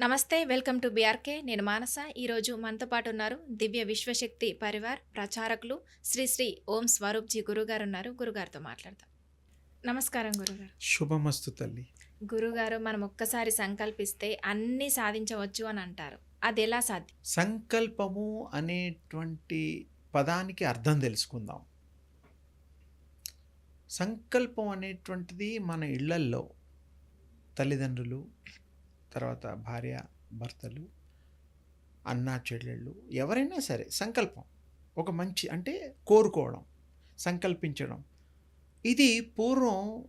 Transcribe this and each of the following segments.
నమస్తే welcome to BRK నేను మానస. ఈరోజు మనతో పాటు ఉన్నారు దివ్య విశ్వశక్తి పరివార్ ప్రచారకులు శ్రీ శ్రీ ఓం స్వరూప్జీ గురుగారు ఉన్నారు. గురుగారితో మాట్లాడతాం నమస్కారం గురుగారు. శుభమస్తు తల్లి. గురుగారు మనం ఒక్కసారి సంకల్పిస్తే అన్నీ సాధించవచ్చు అని అంటారు. అది ఎలా సాధ్యం? సంకల్పము అనేటువంటి పదానికి అర్థం తెలుసుకుందాం. సంకల్పం అనేటువంటిది మన ఇళ్ళల్లో తల్లిదండ్రులు తర్వాత భార్య భర్తలు అన్నా చెల్లెళ్ళు ఎవరైనా సరే సంకల్పం. ఒక మంచి అంటే కోరుకోవడం సంకల్పించడం. ఇది పూర్వం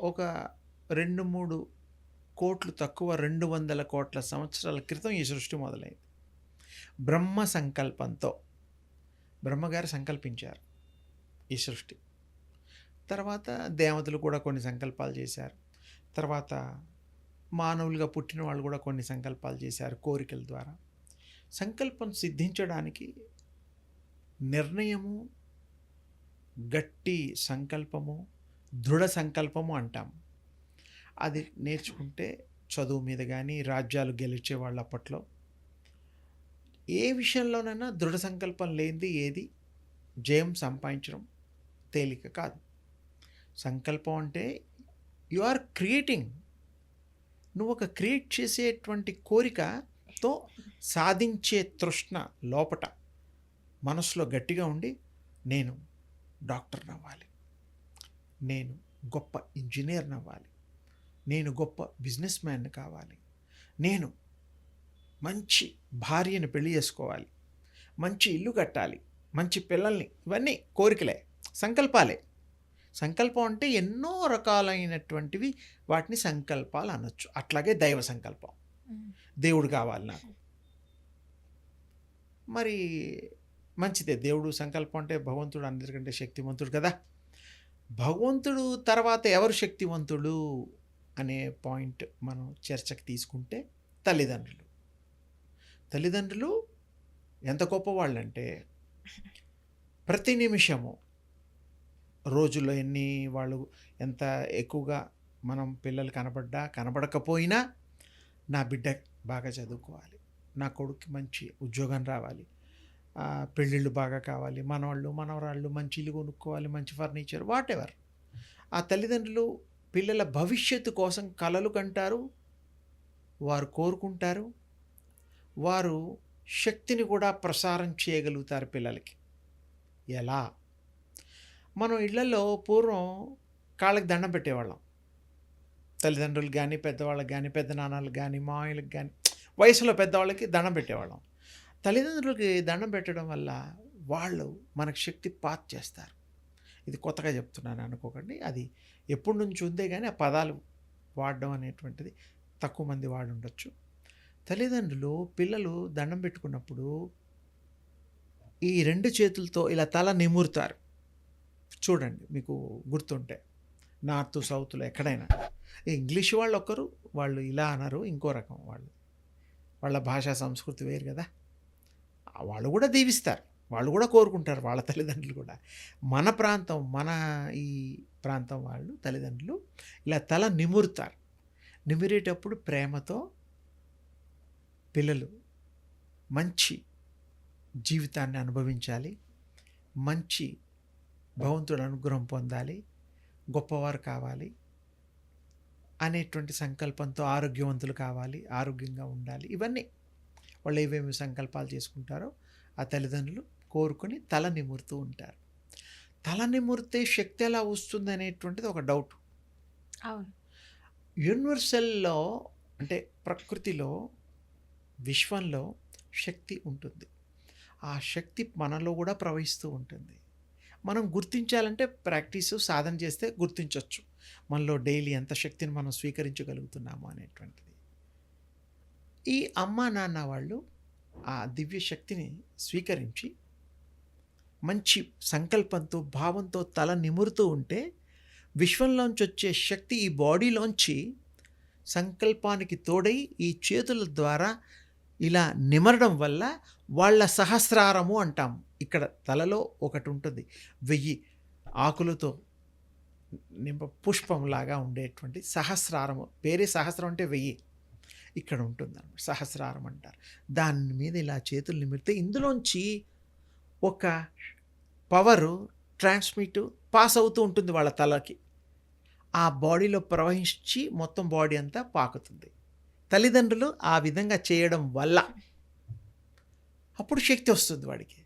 ఒక రెండు మూడు కోట్లు తక్కువ రెండు వందల కోట్ల సంవత్సరాల క్రితం ఈ సృష్టి మొదలైంది. బ్రహ్మ సంకల్పంతో. బ్రహ్మగారు సంకల్పించారు ఈ సృష్టి. తర్వాత దేవతలు కూడా కొన్ని సంకల్పాలు చేశారు. తర్వాత మానవులుగా పుట్టిన వాళ్ళు కూడా కొన్ని సంకల్పాలు చేశారు కోరికల ద్వారా. సంకల్పం సిద్ధించడానికి నిర్ణయము గట్టి సంకల్పము దృఢ సంకల్పము అంటాం అది నేర్చుకుంటే చదువు మీద కానీ రాజ్యాలు గెలిచే వాళ్ళు అప్పట్లో ఏ విషయంలోనైనా దృఢ సంకల్పం లేనిది ఏది జయం సంపాదించడం తేలిక కాదు. సంకల్పం అంటే యు ఆర్ క్రియేటింగ్ నువ్వు ఒక క్రియేట్ చేసేటువంటి కోరికతో సాధించే తృష్ణ లోపట మనసులో గట్టిగా ఉండి నేను డాక్టర్ అవ్వాలి నేను గొప్ప ఇంజనీర్ అవ్వాలి నేను గొప్ప బిజినెస్ మ్యాన్ కావాలి. నేను మంచి భార్యను పెళ్ళి చేసుకోవాలి. మంచి ఇల్లు కట్టాలి. మంచి పిల్లల్ని ఇవన్నీ కోరికలే సంకల్పాలే. సంకల్పం అంటే ఎన్నో రకాలైనటువంటివి వాటిని సంకల్పాలు అనొచ్చు. అట్లాగే దైవ సంకల్పం. దేవుడు కావాలి నాకు. మరి మంచిదే. దేవుడు సంకల్పం అంటే భగవంతుడు అందరికంటే శక్తివంతుడు కదా. భగవంతుడు తర్వాత ఎవరు శక్తివంతుడు అనే పాయింట్ మనం చర్చకు తీసుకుంటే తల్లిదండ్రులు. తల్లిదండ్రులు ఎంత గొప్పవాళ్ళంటే ప్రతి నిమిషము రోజుల్లో ఎన్ని వాళ్ళు ఎంత ఎక్కువగా మనం పిల్లలు కనబడ్డా కనబడకపోయినా నా బిడ్డ బాగా చదువుకోవాలి. నా కొడుక్కి మంచి ఉద్యోగం రావాలి. పెళ్ళిళ్ళు బాగా కావాలి. మనవాళ్ళు మనవరాళ్ళు మంచి ఇల్లు కొనుక్కోవాలి మంచి ఫర్నిచర్ వాట్ ఎవర్ ఆ తల్లిదండ్రులు పిల్లల భవిష్యత్తు కోసం కలలు కంటారు వారు కోరుకుంటారు వారు శక్తిని కూడా ప్రసారం చేయగలుగుతారు పిల్లలకి. ఎలా? మనం ఇళ్ళలో పూర్వం కాళ్ళకి దండం పెట్టేవాళ్ళం. తల్లిదండ్రులు కానీ పెద్దవాళ్ళకి కానీ పెద్ద నాన్నలకు కానీ మామయ్యలకు కానీ వయసులో పెద్దవాళ్ళకి దండం పెట్టేవాళ్ళం. తల్లిదండ్రులకి దండం పెట్టడం వల్ల వాళ్ళు మనకు శక్తి పాత్ చేస్తారు. ఇది కొత్తగా చెప్తున్నాను అనుకోకండి. అది ఎప్పటి నుంచి ఉందే కానీ ఆ పదాలు వాడడం అనేటువంటిది తక్కువ మంది వాడి ఉండొచ్చు. తల్లిదండ్రులు పిల్లలు దండం పెట్టుకున్నప్పుడు ఈ రెండు చేతులతో ఇలా తల నిమురుతారు. చూడండి మీకు గుర్తుంటే. నార్త్ సౌత్లో ఎక్కడైనా. ఇంగ్లీష్ వాళ్ళు ఒకరు వాళ్ళు ఇలా అనరు ఇంకో రకం వాళ్ళు. వాళ్ళ భాషా సంస్కృతి వేరు కదా. వాళ్ళు కూడా దీవిస్తారు. వాళ్ళు కూడా కోరుకుంటారు వాళ్ళ తల్లిదండ్రులు కూడా. మన ప్రాంతం మన ఈ ప్రాంతం వాళ్ళు తల్లిదండ్రులు ఇలా తల నిమురుతారు. నిమిరేటప్పుడు ప్రేమతో పిల్లలు మంచి జీవితాన్ని అనుభవించాలి. మంచి భగవంతుడు అనుగ్రహం పొందాలి గొప్పవారు కావాలి అనేటువంటి సంకల్పంతో ఆరోగ్యవంతులు కావాలి ఆరోగ్యంగా ఉండాలి. ఇవన్నీ వాళ్ళు ఏవేమి సంకల్పాలు చేసుకుంటారో ఆ తల్లిదండ్రులు కోరుకొని తల నిమురుతూ ఉంటారు. తల నిమురితే శక్తి ఎలా వస్తుంది అనేటువంటిది ఒక డౌట్. అవును. యూనివర్సల్లో అంటే ప్రకృతిలో విశ్వంలో శక్తి ఉంటుంది. ఆ శక్తి మనలో కూడా ప్రవహిస్తూ ఉంటుంది. మనం గుర్తించాలంటే ప్రాక్టీస్ సాధన చేస్తే గుర్తించవచ్చు మనలో డైలీ ఎంత శక్తిని మనం స్వీకరించగలుగుతున్నాము అనేటువంటిది. ఈ అమ్మ నాన్న వాళ్ళు ఆ దివ్య శక్తిని స్వీకరించి మంచి సంకల్పంతో భావంతో తల నిమురుతూ ఉంటే విశ్వంలోంచి వచ్చే శక్తి ఈ బాడీలోంచి సంకల్పానికి తోడై ఈ చేతుల ద్వారా ఇలా నిమరడం వల్ల వాళ్ళ సహస్రారము అంటాం. ఇక్కడ తలలో ఒకటి ఉంటుంది వెయ్యి ఆకులతో నింప పుష్పంలాగా ఉండేటువంటి సహస్రారము. పేరే సహస్రం అంటే వెయ్యి. ఇక్కడ ఉంటుంది అనమాట సహస్రారం అంటారు. దాని మీద ఇలా చేతులు నిమిడితే ఇందులోంచి ఒక పవరు ట్రాన్స్మిట్ పాస్ అవుతూ ఉంటుంది వాళ్ళ తలకి. ఆ బాడీలో ప్రవహించి మొత్తం బాడీ అంతా పాకుతుంది. తల్లిదండ్రులు ఆ విధంగా చేయడం వల్ల అప్పుడు శక్తి వస్తుంది వాడికి.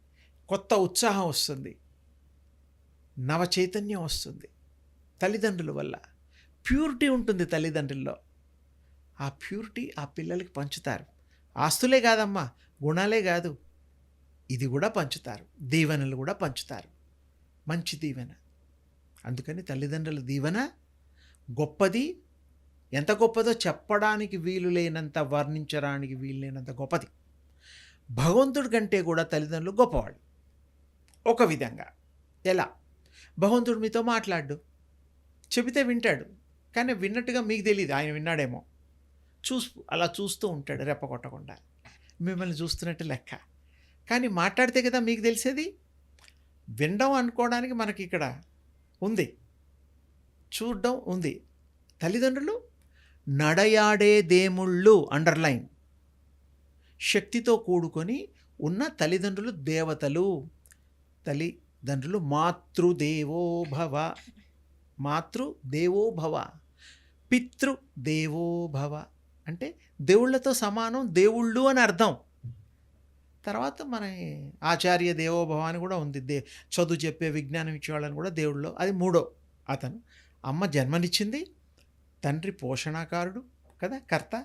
కొత్త ఉత్సాహం వస్తుంది. నవ చైతన్యం వస్తుంది. తల్లిదండ్రుల వల్ల. ప్యూరిటీ ఉంటుంది తల్లిదండ్రుల్లో. ఆ ప్యూరిటీ ఆ పిల్లలకి పంచుతారు. ఆస్తులే కాదమ్మా గుణాలే కాదు. ఇది కూడా పంచుతారు. దీవెనలు కూడా పంచుతారు. మంచి దీవెన. అందుకని తల్లిదండ్రుల దీవెన గొప్పది. ఎంత గొప్పదో చెప్పడానికి వీలు లేనంత వర్ణించడానికి వీలు లేనంత గొప్పది. భగవంతుడి కంటే కూడా తల్లిదండ్రులు గొప్పవాళ్ళు. ఒక విధంగా. ఎలా? భగవంతుడు మీతో మాట్లాడు. చెబితే వింటాడు. కానీ విన్నట్టుగా మీకు తెలియదు ఆయన విన్నాడేమో. చూసు అలా చూస్తూ ఉంటాడు రెప్ప కొట్టకుండా. మిమ్మల్ని చూస్తున్నట్టు లెక్క. కానీ మాట్లాడితే కదా మీకు తెలిసేది? వినడం అనుకోవడానికి మనకి ఇక్కడ ఉంది. చూడడం ఉంది. తల్లిదండ్రులు నడయాడే దేముళ్ళు అండర్లైన్ శక్తితో కూడుకొని ఉన్న తల్లిదండ్రులు దేవతలు. తల్లిదండ్రులు మాతృదేవో భవ. మాతృదేవో భవ. పితృదేవో భవ. అంటే దేవుళ్ళతో సమానం దేవుళ్ళు అని అర్థం. తర్వాత మన ఆచార్య దేవోభవ అని కూడా ఉంది. దే చదువు చెప్పే విజ్ఞానం ఇచ్చేవాళ్ళని కూడా దేవుళ్ళు. అది మూడో అతను. అమ్మ జన్మనిచ్చింది. తండ్రి పోషణాకారుడు కదా కర్త.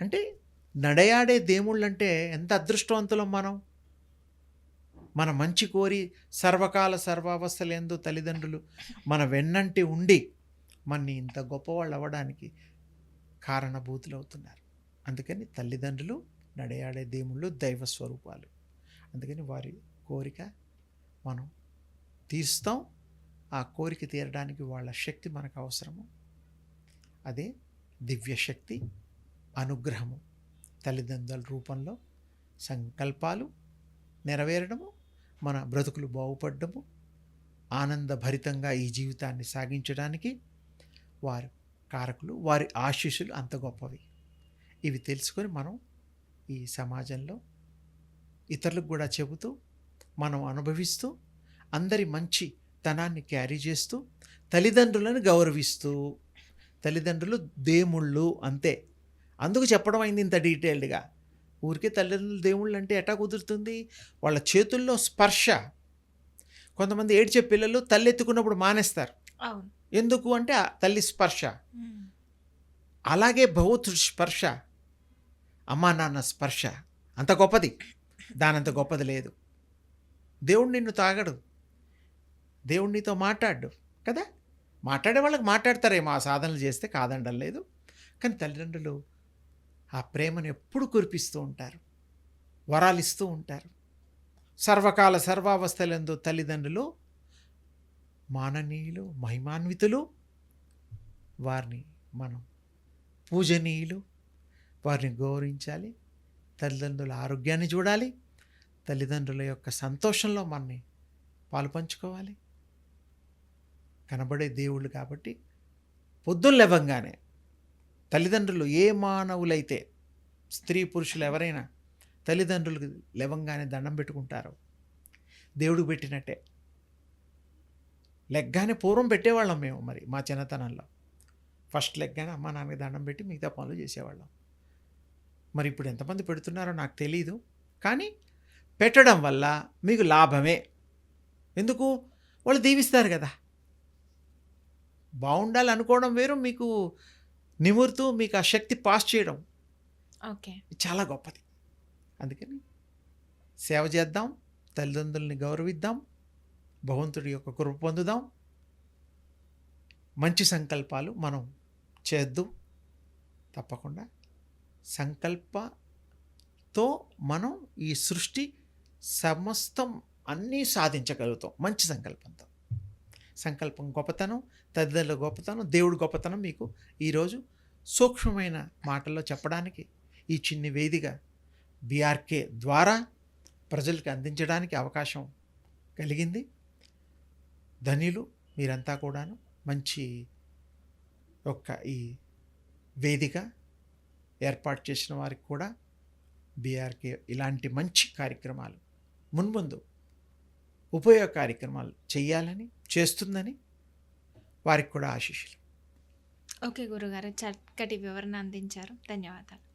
అంటే నడయాడే దేవుళ్ళు అంటే ఎంత అదృష్టవంతులం మనం? మన మంచి కోరి సర్వకాల సర్వావస్థలందు తల్లిదండ్రులు మన వెన్నంటి ఉండి మనని ఇంత గొప్పవాళ్ళు అవ్వడానికి కారణభూతులు అవుతున్నారు అందుకని తల్లిదండ్రులు నడయాడే దేవుళ్ళు దైవ స్వరూపాలు. అందుకని వారి కోరిక మనం తీరుస్తాం. ఆ కోరిక తీరడానికి వాళ్ళ శక్తి మనకు అవసరము. అదే దివ్యశక్తి అనుగ్రహము తల్లిదండ్రుల రూపంలో సంకల్పాలు నెరవేరడము మన బ్రతుకులు బాగుపడ్డము ఆనందభరితంగా ఈ జీవితాన్ని సాగించడానికి వారు కారకులు వారి ఆశీస్సులు అంత గొప్పవి. ఇవి తెలుసుకొని మనం ఈ సమాజంలో ఇతరులకు కూడా చెబుతూ మనం అనుభవిస్తూ అందరి మంచి తనాన్ని క్యారీ చేస్తూ తల్లిదండ్రులను గౌరవిస్తూ తల్లిదండ్రులు దేముళ్ళు అంతే. అందుకు చెప్పడం అయింది ఇంత డీటెయిల్డ్గా. ఊరికే తల్లిదండ్రులు దేవుళ్ళు అంటే ఎటా కుదురుతుంది? వాళ్ళ చేతుల్లో స్పర్శ. కొంతమంది ఏడ్చే పిల్లలు తల్లి ఎత్తుకున్నప్పుడు మానేస్తారు ఎందుకు అంటే తల్లి స్పర్శ. అలాగే భగవతుడి స్పర్శ. అమ్మా నాన్న స్పర్శ. అంత గొప్పది. దానంత గొప్పది లేదు. దేవుడు నిన్ను తాగడు. దేవుడు నీతో మాట్లాడు. కదా? మాట్లాడే వాళ్ళకి మాట్లాడతారేమో. ఆ సాధనలు చేస్తే కాదండం లేదు. కానీ తల్లిదండ్రులు ఆ ప్రేమను ఎప్పుడు కురిపిస్తూ ఉంటారు? వరాలు ఇస్తూ ఉంటారు. సర్వకాల సర్వావస్థలందు తల్లిదండ్రులు మాననీయులు మహిమాన్వితులు వారిని మనం పూజనీయులు వారిని గౌరవించాలి తల్లిదండ్రుల ఆరోగ్యాన్ని చూడాలి తల్లిదండ్రుల యొక్క సంతోషంలో మనని పాలు పంచుకోవాలి. కనబడే దేవుళ్ళు కాబట్టి పొద్దున్న లేవంగానే తల్లిదండ్రులు ఏ మానవులైతే స్త్రీ పురుషులు ఎవరైనా తల్లిదండ్రులకు లెవంగానే దండం పెట్టుకుంటారో దేవుడికి పెట్టినట్టే. లెగ్గానే పూర్వం పెట్టేవాళ్ళం మేము మరి మా చిన్నతనంలో. ఫస్ట్ లెగ్గానే అమ్మ నాన్నకి దండం పెట్టి మిగతా పనులు చేసేవాళ్ళం. మరి ఇప్పుడు ఎంతమంది పెడుతున్నారో నాకు తెలియదు కానీ పెట్టడం వల్ల మీకు లాభమే. ఎందుకు? వాళ్ళు దీవిస్తారు కదా. బాగుండాలి అనుకోవడం వేరు మీకు నిమురుతూ మీకు ఆ శక్తి పాస్ చేయడం. ఓకే. చాలా గొప్పది. అందుకని సేవ చేద్దాం తల్లిదండ్రుల్ని గౌరవిద్దాం భగవంతుడి యొక్క కృప పొందుదాం. మంచి సంకల్పాలు మనం చేద్దు. తప్పకుండా సంకల్పతో మనం ఈ సృష్టి సమస్తం అన్నీ సాధించగలుగుతాం. మంచి సంకల్పంతో. సంకల్పం గొప్పతనం తదితరుల గొప్పతనం దేవుడు గొప్పతనం మీకు ఈరోజు సూక్ష్మమైన మాటల్లో చెప్పడానికి ఈ చిన్ని వేదిక బీఆర్కే ద్వారా ప్రజలకు అందించడానికి అవకాశం కలిగింది. ధనిలు మీరంతా కూడాను. మంచి యొక్క ఈ వేదిక ఏర్పాటు చేసిన వారికి కూడా బీఆర్కే ఇలాంటి మంచి కార్యక్రమాలు. మున్ముందు ఉపయోగ కార్యక్రమాలు చేయాలని చేస్తుందని వారికి కూడా ఆశీస్సులు. ఓకే గురుగారు చక్కటి వివరణ అందించారు. ధన్యవాదాలు.